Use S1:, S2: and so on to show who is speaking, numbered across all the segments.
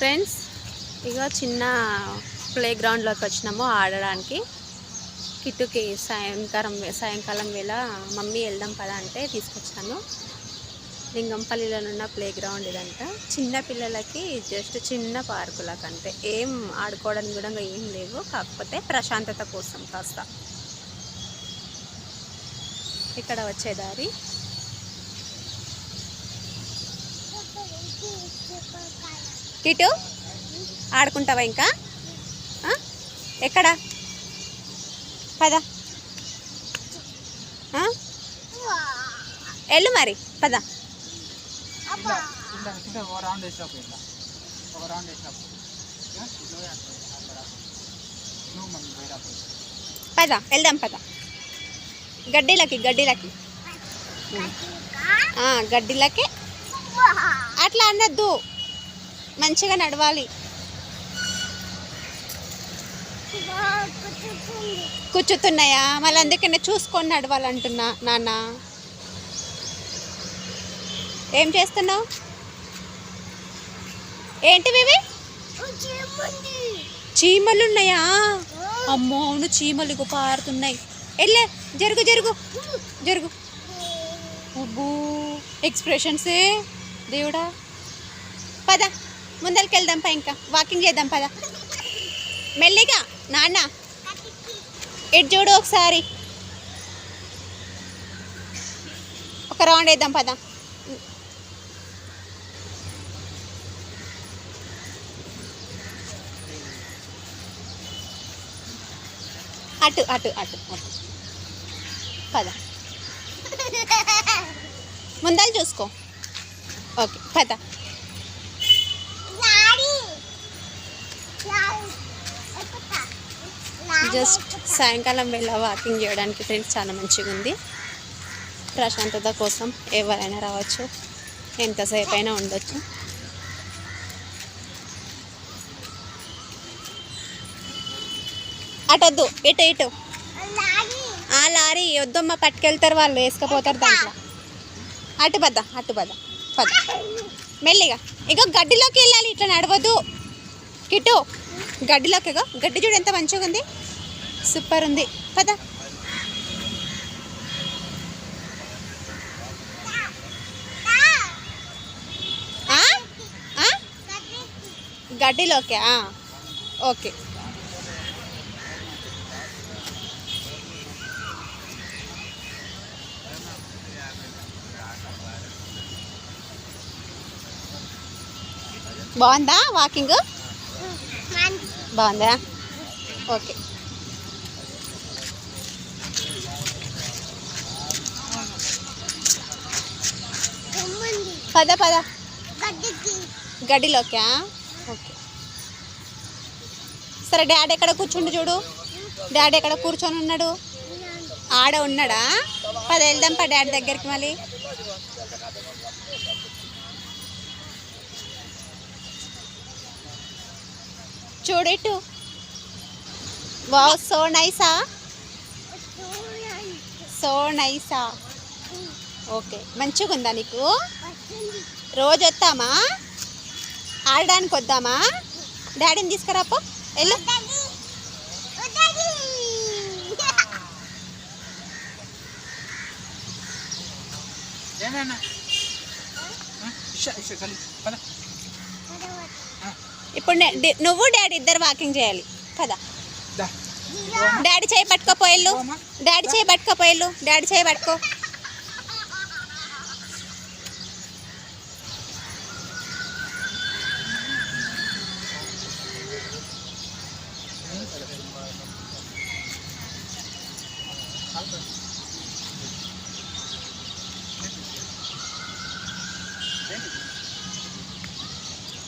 S1: Friends ఇక చిన్న play గ్రౌండ్లోకి వచ్చినాము ఆడడానికి. కిట్టుకి సాయంకాలం సాయంకాలం వేళ మమ్మీ వెళ్దాం పదా అంటే తీసుకొచ్చాను. లింగంపల్లిలో ఉన్న ప్లే గ్రౌండ్ ఇదంతా. చిన్న పిల్లలకి జస్ట్ చిన్న పార్కులకు అంతే. ఏం ఆడుకోవడానికి కూడా ఏం లేవు. కాకపోతే ప్రశాంతత కోసం కాస్త. ఇక్కడ వచ్చే దారి. కిటు ఆడుకుంటావా ఇంకా? ఎక్కడ? పద. వెళ్ళు మరి పద. పద వెళ్దాం పద. గడ్డీలకి గడ్డీలకి. గడ్డీలకి. అట్లా అనద్దు. మంచిగా నడవాలి. కూర్చుతున్నాయా? మళ్ళీ అందుకనే చూసుకొని నడవాలంటున్నా నాన్న. ఏం చేస్తున్నావు? ఏంటివి చీమలు ఉన్నాయా అమ్మో అవును చీమలు పారుతున్నాయి. వెళ్ళే జరుగు జరుగు జరుగు. అబ్బో ఎక్స్ప్రెషన్సే దేవుడా. పద. ముందరికి వెళ్దాం పా ఇంకా. వాకింగ్ చేద్దాం పద. మెల్లిగా నాన్న. ఇటు చూడు ఒకసారి. ఒక రౌండ్ వేద్దాం పద. అటు అటు అటు అటు. పద. ముందర చూసుకో. ఓకే పద. జస్ట్ సాయంకాలం వేళ వాకింగ్ చేయడానికి ఫ్రెండ్స్ చాలా మంచిగా ఉంది. ప్రశాంతత కోసం ఎవరైనా రావచ్చు ఎంతసేపు అయినా ఉండొచ్చు. అటొద్దు ఇటు ఇటు. ఆ లారీ వద్దమ్మ పట్టుకెళ్తారు వాళ్ళు వేసుకపోతారు దాంట్లో. అటు పద అటు పద పద. మెల్లిగా ఇగో గడ్డిలోకి వెళ్ళాలి ఇట్లా నడవద్దు. కిటు గడ్డిలోకి ఇగో గడ్డి చూడు ఎంత మంచిగా ఉంది. సూపర్ ఉంది. పద? గడ్డిలోకి. ఓకే. బాగుందా వాకింగ్? బాగుందా? ఓకే. పద పద. గడ్డిలోకా? ఓకే. సరే డాడీ ఎక్కడ కూర్చుండు చూడు. డాడీ ఎక్కడ కూర్చొని ఉన్నాడు? ఆడ ఉన్నాడా? పద వెళ్దాం పా డాడీ దగ్గరికి మళ్ళీ. చూడెట్టు వావ్ సో నైసా? సో నైసా. ఓకే. మంచిగా ఉందా నీకు? రోజు వస్తామా ఆడడానికి వద్దామా? డాడీని తీసుకురాపో. వెళ్ళు. ఇప్పుడు నువ్వు డాడీ ఇద్దరు వాకింగ్ చేయాలి. కదా డాడీ చేయి పట్టుకోపోయేళ్ళు
S2: పోమ్మా.
S1: డాడీ చేయి పట్టుకోపోయేళ్ళు డాడీ చేయి పట్టుకో.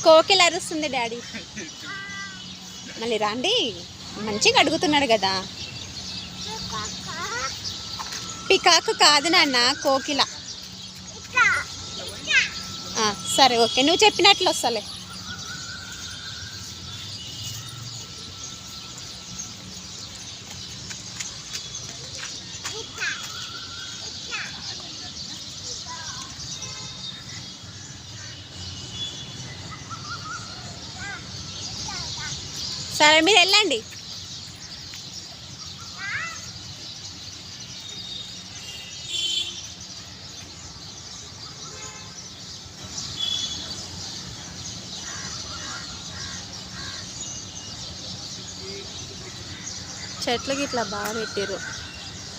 S1: కోకిల అరుస్తుంది డాడీ. మళ్ళీ రాండి. మంచిగా అడుగుతున్నాడు కదా. పికాకు కాదు నాన్న కోకిల. సరే ఓకే. నువ్వు చెప్పినట్లు వస్తలే. సరే మీరు వెళ్ళండి. చెట్లకి ఇట్లా బాగా పెట్టారు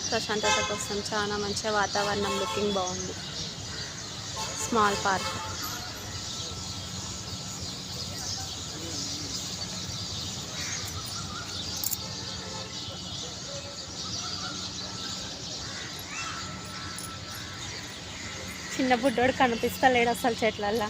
S1: ప్రశాంతత కోసం చాలా మంచిగా వాతావరణం లుకింగ్ బాగుంది. స్మాల్ పార్క్ చిన్న బుడ్డోడు కనిపిస్తలేడు అసలు చెట్లల్లో.